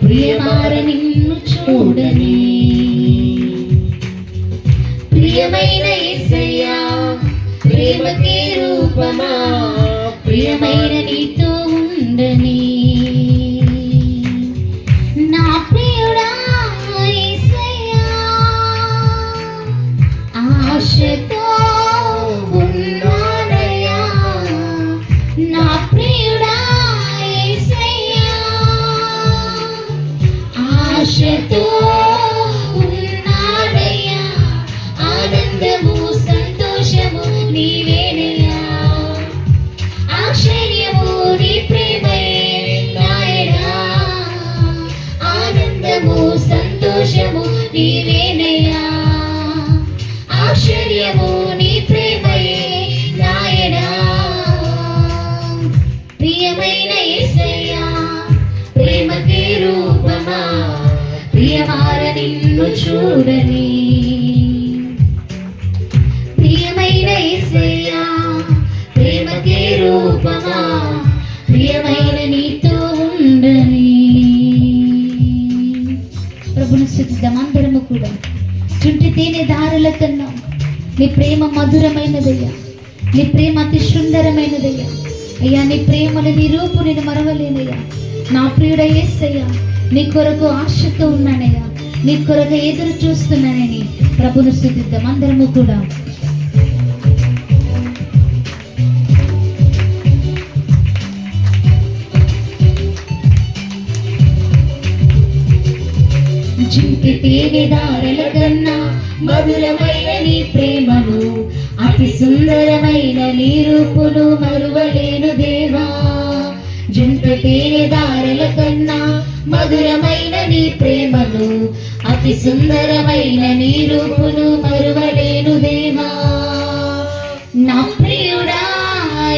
ప్రియమార నిన్ను చూడని. ప్రియమైన ఇసయ్యా ప్రేమకే రూపమా. ప్రియమైన నీతో ఉండని. ఆశతో చూడని ప్రియమైన ఇసయ్యా ప్రేమకే రూపమా ప్రియమైన నీతో ఉండని. ప్రభుని స్థుతిద్దాం అందరము కూడా. చుంటి తేనె దారుల కన్నా నీ ప్రేమ మధురమైనదయ్యా. నీ ప్రేమ అతి సుందరమైనదయ్యా. అయ్యా నీ ప్రేమను నీ రూపు నేను మరవలేనయ్యా. నా ప్రియుడ యేసయ్యా నీ కొరకు ఆశతో ఉన్నానయ్యా. నీ కొరకు ఎదురు చూస్తున్నానని ప్రభును స్థుతిద్దాం. అందరము కూడా. జింకి దారల కన్నా మధురమైన నీ ప్రేమను అతి సుందరమైన నీ రూపును మరువలేను దేవా. జంట తేనె దారల కన్నా మధురమైన నీ ప్రేమను అతి సుందరమైన నీ రూపును మరువలేను దేవా. నా ప్రియుడా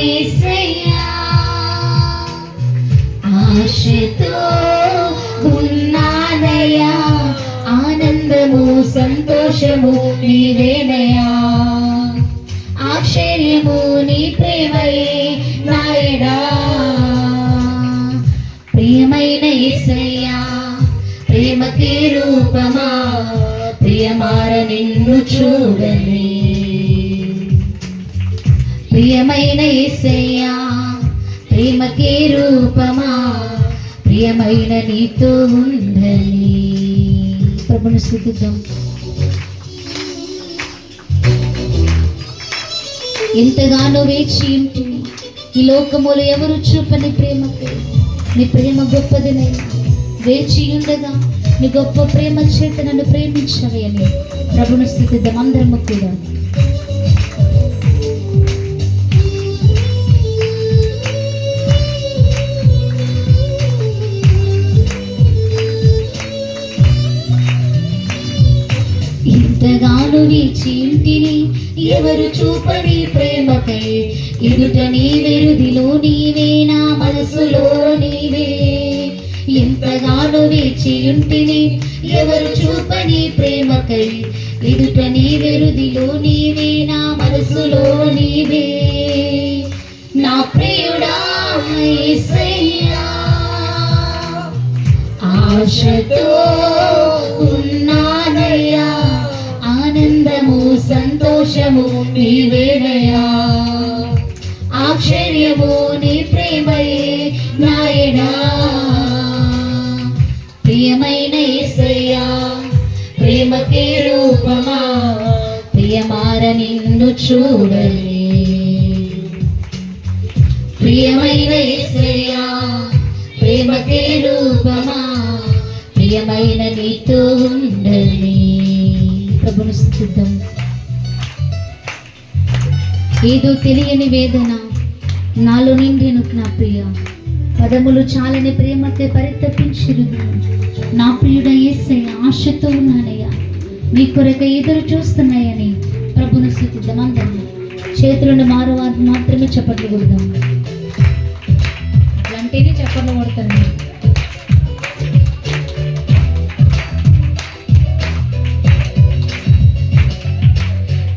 యేసయ్యా ఆశతో ఉన్నాదయా ఆనందము సంతోషము నీవేనయా ఆశ్చర్యము నీ ప్రేమయే నాయడా. ప్రియమైన ఇసయ్యా ప్రేమకి రూపమా ప్రియమార నిన్ను చూడని ప్రియమైన యేసయ్యా ప్రేమకి రూపమా ప్రియమైన నీతో ఉండని ప్రభుని స్థుతిద్దాం. ఎంతగానో వేచి ఉంటుంది ఈ లోకములు ఎవరు చూపని ప్రేమకు నీ ప్రేమ గొప్పదినైనా వేచి ఉండగా నీ గొప్ప ప్రేమ చేత నన్ను ప్రేమించవే అని ప్రభుని స్థుతిద్దాం అందరము కూడా. ఇంతగాను నీ చీంటిని ఎవరు చూపని ప్రేమకై ఎదుట నీ వెరుదిలో నీవే నా మనసులో ఇంతగాను వేచియుంటిని ఎవరు చూపని ప్రేమకై ఎదుట నీ వెరుదిలో నీవే నా మనసులో నీవే. నా ప్రియుడా ఆశతో ఉన్నానయ్యా ఆనందము సంతోషము నీవేనయ్యా. ఆశ్చర్యము నీ ప్రేమయే నాయనా. ప్రియమైన ప్రేమకి రూపమా ప్రియమార నిన్ను చూడలే. ప్రియమైన యేసయ్యా ప్రేమకి రూపమా ప్రియమైన నీతో ఉండలే. ప్రభుని ఏదో తెలియని వేదన నాలో నిండిను నా ప్రియ. పదములు చాలని ప్రేమతే పరితపించిరు నా ప్రియుడ ఆశతో ఉన్నానయ్యా. మీ కొరక ఎదురు చూస్తున్నాయని ప్రభుని స్థుతిద్దాం అందరం చేతులను మారువారు మాత్రమే చప్పట్లు కొడదాం. అట్లాంటిది చప్పట్లు కొడతాను.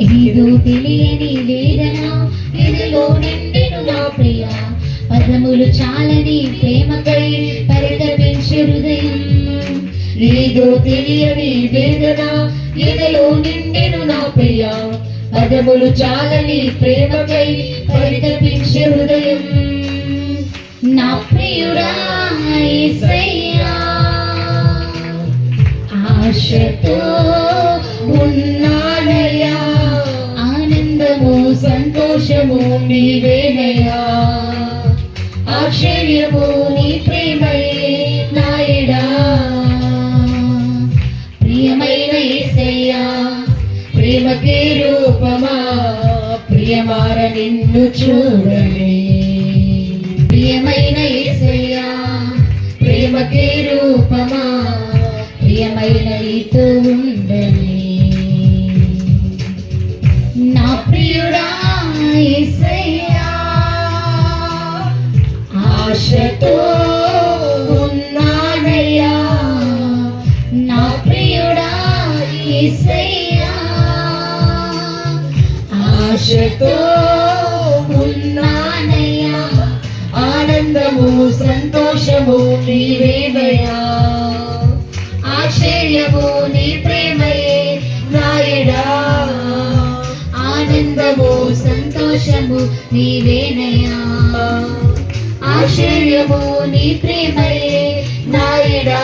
ఏదో తెలియని వేదన ఎదులో నిండెను నా ప్రియ. పదములు చాలని ప్రేమకై పరిగణ ఏదో తెలియని వేదన ఎదలో నిండెను నా ప్రియ. పదములు చాలని ప్రేమకై పరితపించే హృదయం. నా ప్రియుడా యేసయ్యా ఆశతో ఉన్నానయ్యా. ఆనందము సంతోషము నీవేనయ్యా. ఆశ్చర్యము నీ ప్రేమయ్యా నిన్ను చూడలే. ఆశతో ఉన్నానయ్యా. ఆనందము సంతోషము నీవేనయ్యా ఆశ్చర్యము నీ ప్రేమయే నాయడా. ఆనందము సంతోషము నీవేనయ్యా ఆశ్చర్యము నీ ప్రేమయే నాయడా.